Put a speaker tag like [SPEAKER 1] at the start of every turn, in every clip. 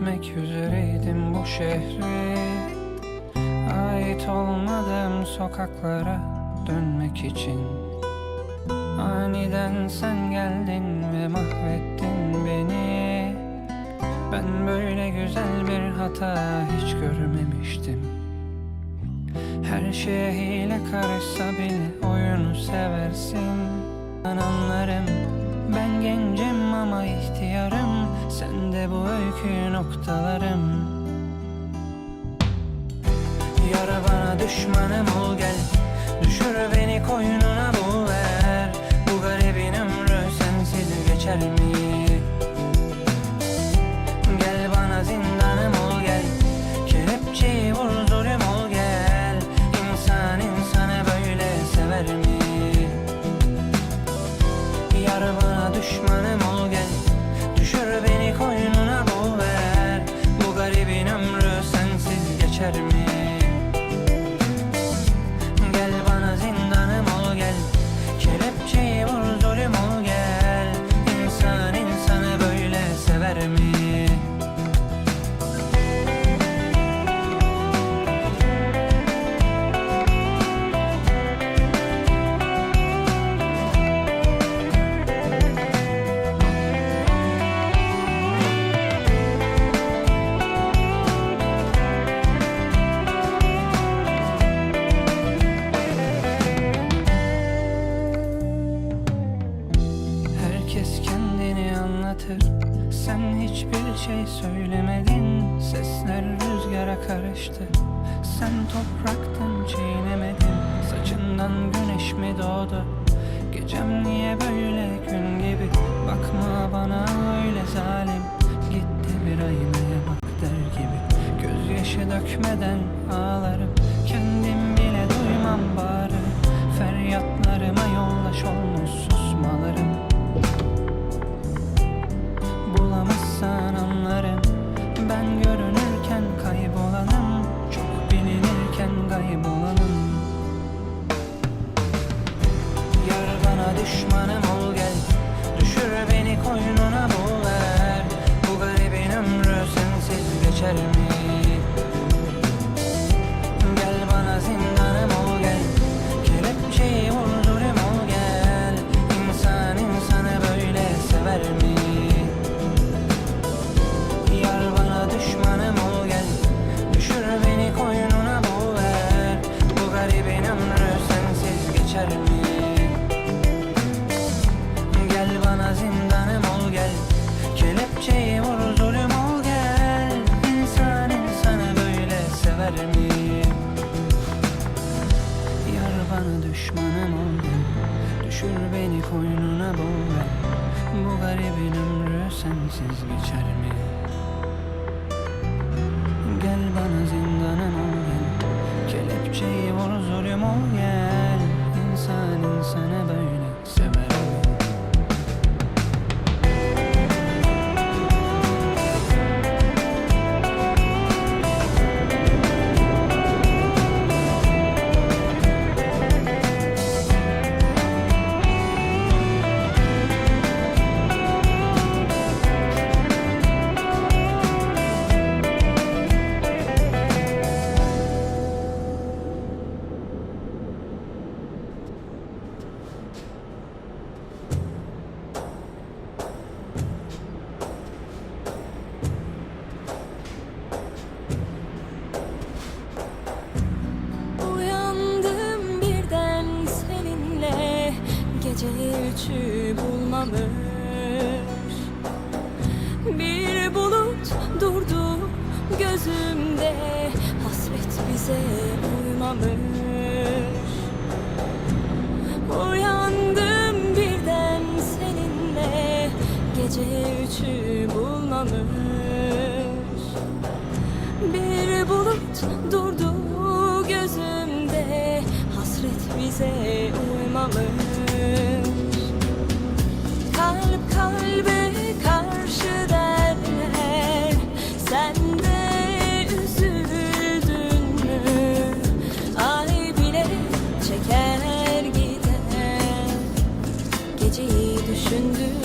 [SPEAKER 1] etmek üzereydim bu şehri Ait olmadığım sokaklara dönmek için. Aniden sen geldin ve mahvettin beni. Ben böyle güzel bir hata hiç görmemiştim. Her şeye hile karışsa bile oyunu seversin. Ben anlarım ben gencim ama ihtiyarım. Sen de bu öykü noktalarım. Yara bana düşmanım ol gel. Düşür beni koynuna bul ver. Bu garibin ömrü sensiz geçer mi? Karıştı. Sen topraktın çiğnemedin Saçından güneş mi doğdu? Gecem niye böyle gün gibi? Bakma bana öyle zalim. Gitti bir aynaya bak der gibi. Gözyaşı dökmeden ağlarım. Kendim bile duymam bari. Feryatlarıma yollaş olmuş susmalarım
[SPEAKER 2] bir bulut durdu gözümde. Hasret bize uymamış. Kalp kalbe karşı derler. Sen de üzüldün mü? Ay bile çeker gider. Geceyi düşündün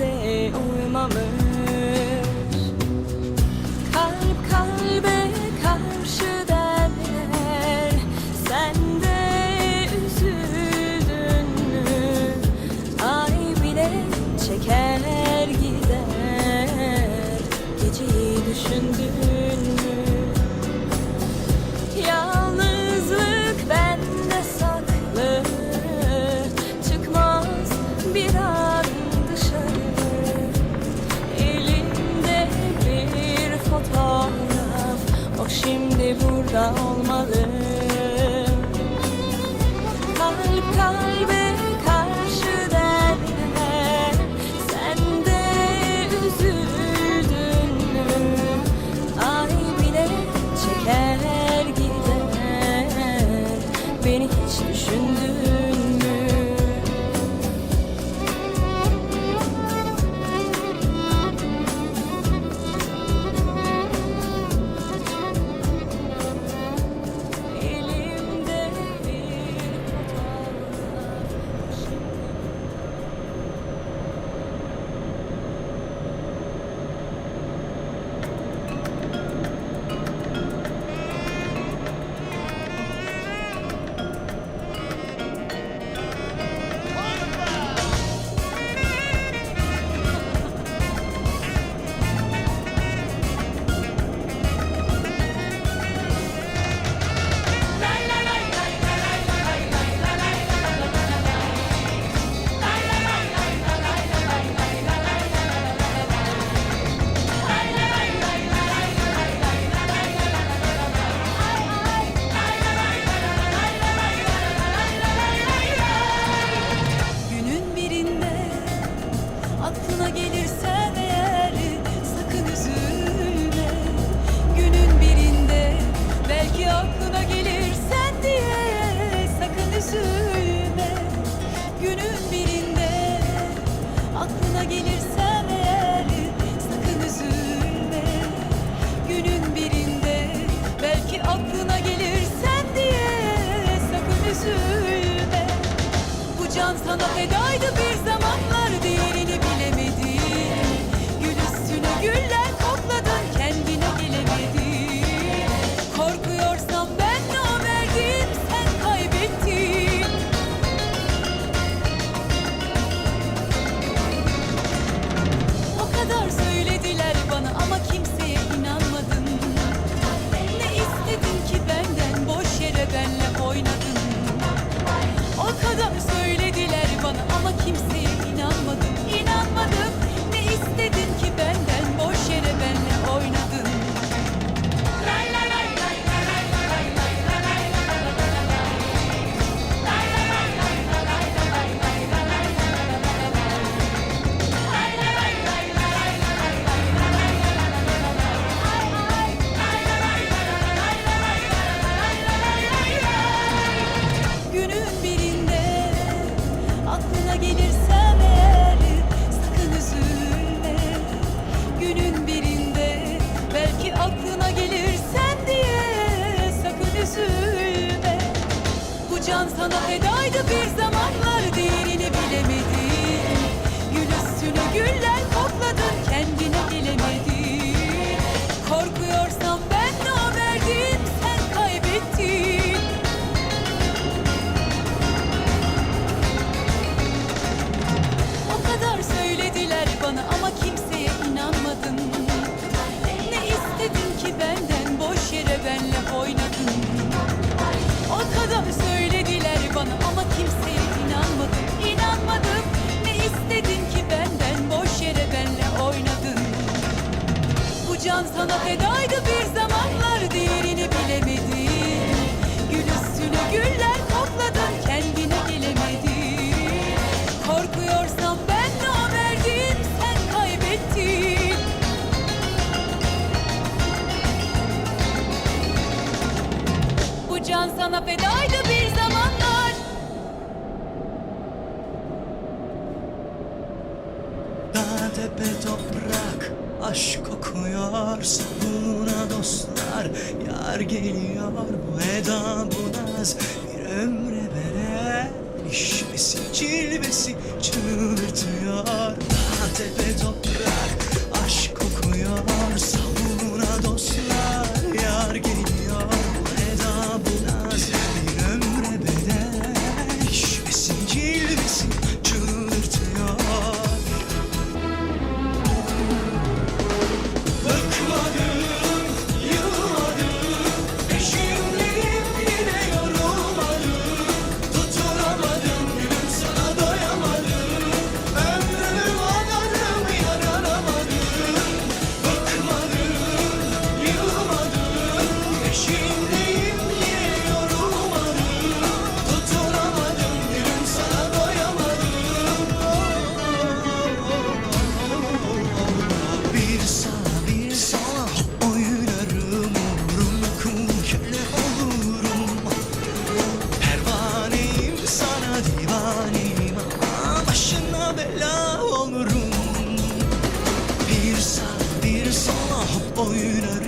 [SPEAKER 3] say, oh,
[SPEAKER 4] my Воно кидай тобі. Sorsun buna dostlar. Yar geliyor bu eda bu Eyvah başına bela olurum. Bir sağ bir sola hop boyuna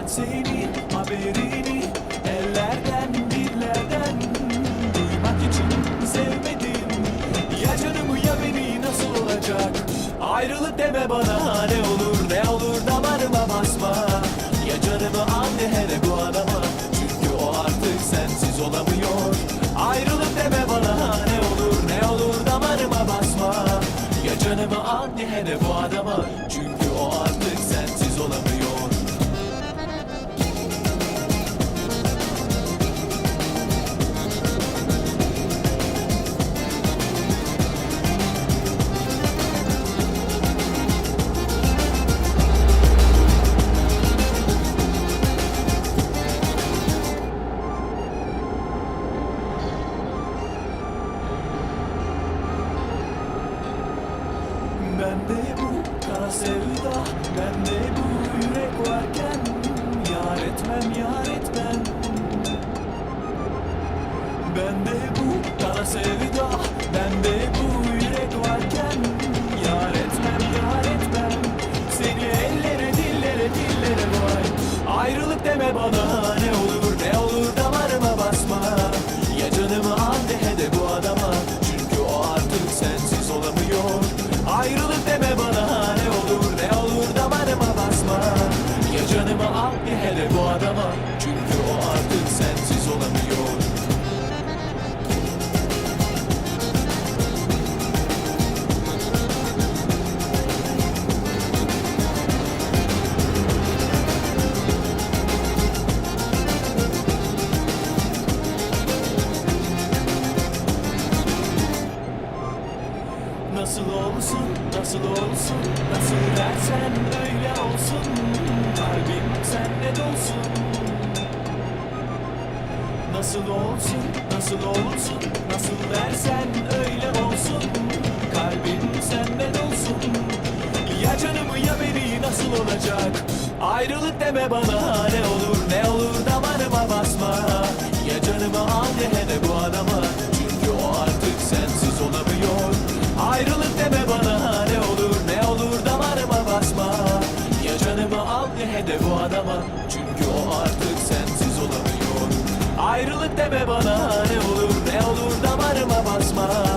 [SPEAKER 4] ben seni haberini Ellerden dillerden duymak için sevmedim. Ya canımı ya beni nasıl olacak?
[SPEAKER 5] Ayrılık deme bana ne olur ne olur damarıma basma. Ya canımı al ne hele bu adama Çünkü o artık sensiz olamıyor. Ayrılık deme bana ne olur ne olur damarıma basma. Ya canımı al ne hele bu adama Çünkü o artık sensiz olamıyor. Bende bu kara sevda Bende bu yürek varken Yar etmem yar etmem. Bende bu kara sevda Bende bu yürek varken Yar etmem yar etmem. Seni ellere dillere dillere vay Ayrılık deme bana ne olur nasıl dersen öyle olsun Kalbim sende dolsun. Nasıl olsun, nasıl olsun, nasıl dersen öyle olsun. Kalbim sende dolsun. Ya canımı ya beni nasıl olacak? Ayrılık deme bana ne olur ne olur damarıma basma. Ya canımı al de he de bu adama Çünkü o artık sensiz olamıyor. Ayrılık deme bana canımı al de he de bu adama. Çünkü o artık sensiz olamıyor. Ayrılık deme bana ne olur ne olur damarıma basma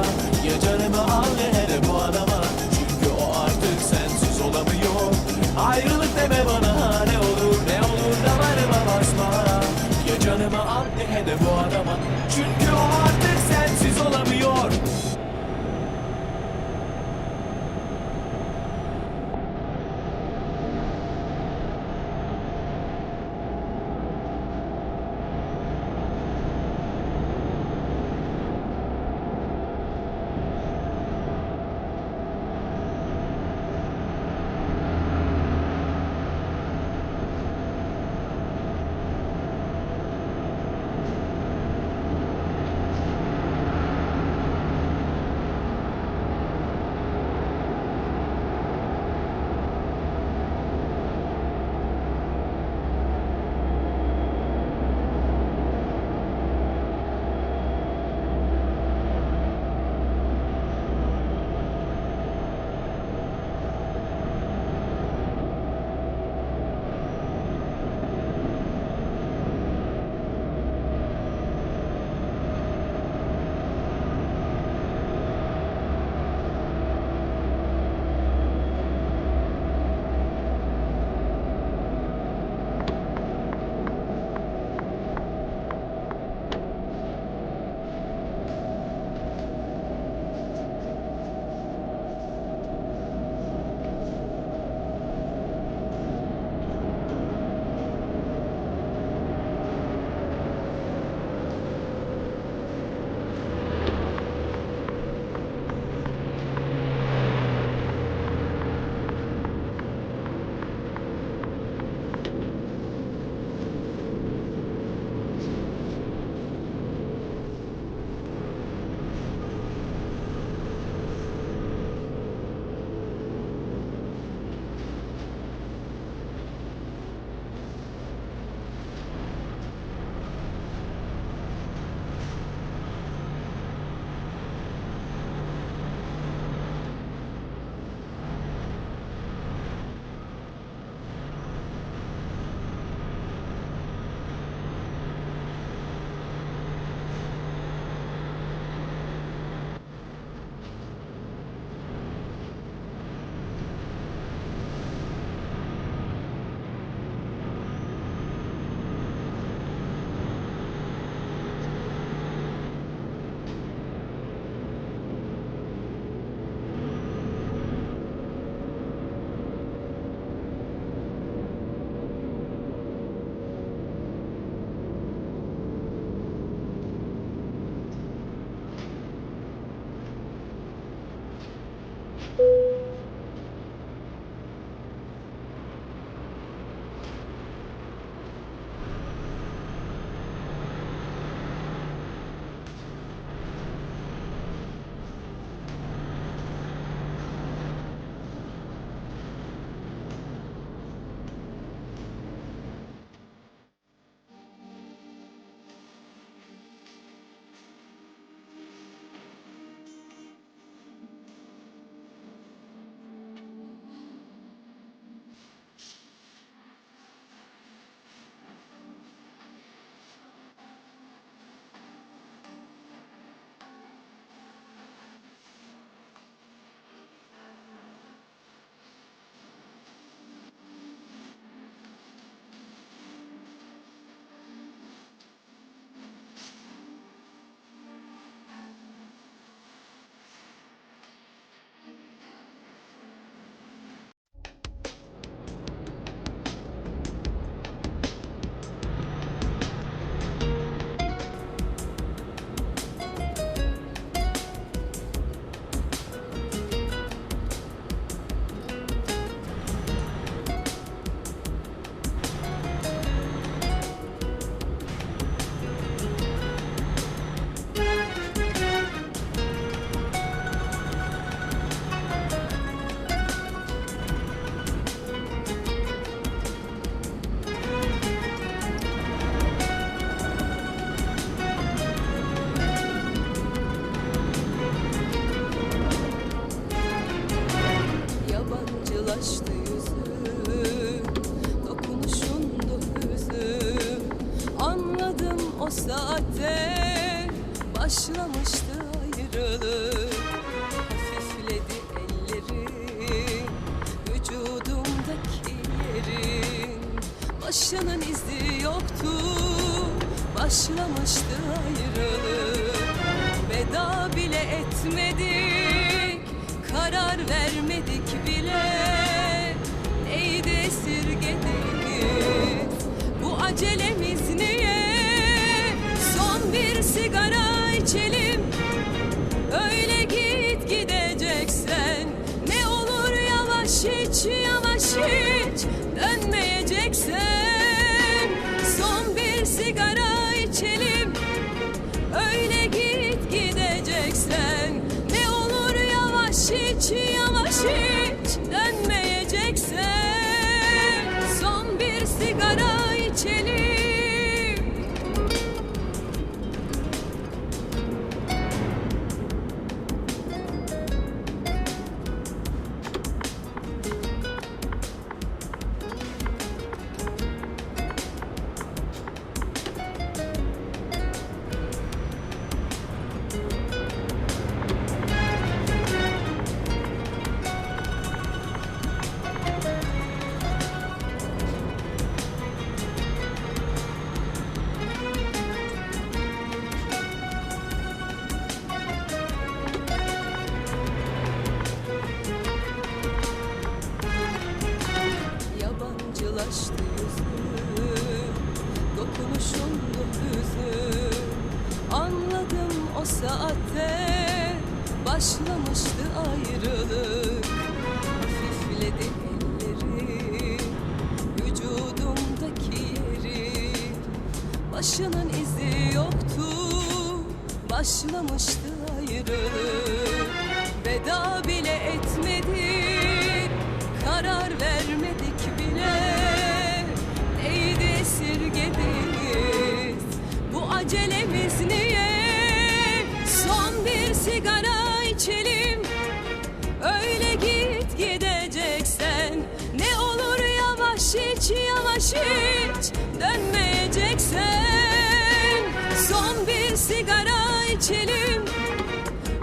[SPEAKER 2] hiç yavaş hiç dönmeyeceksen Son bir sigara içelim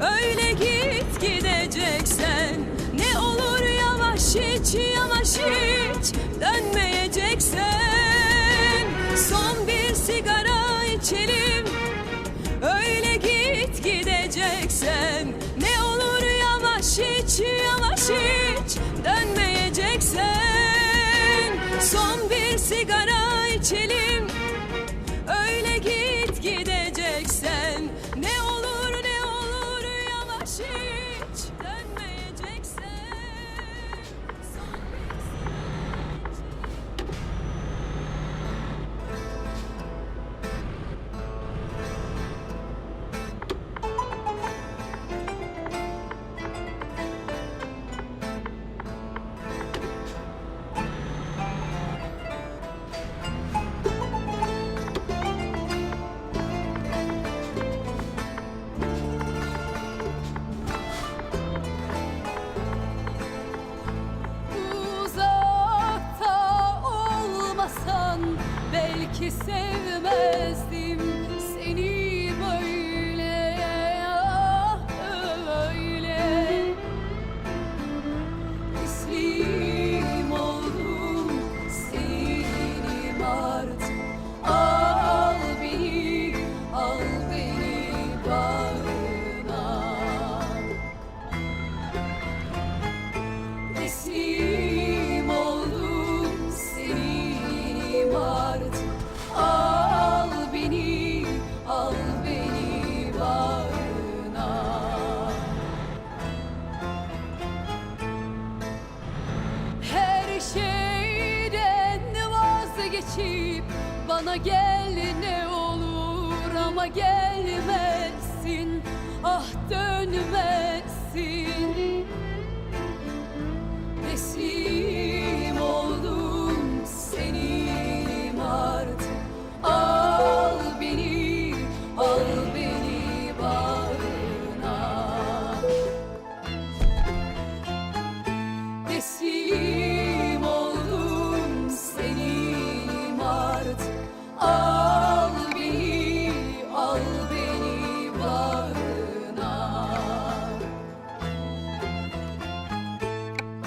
[SPEAKER 2] öyle git gideceksen. Ne olur yavaş hiç yavaş hiç dönmeyeceksen. Son bir sigara içelim öyle git gideceksen. Ne olur yavaş hiç yavaş hiç dönmeyeceksen.
[SPEAKER 6] geçelim.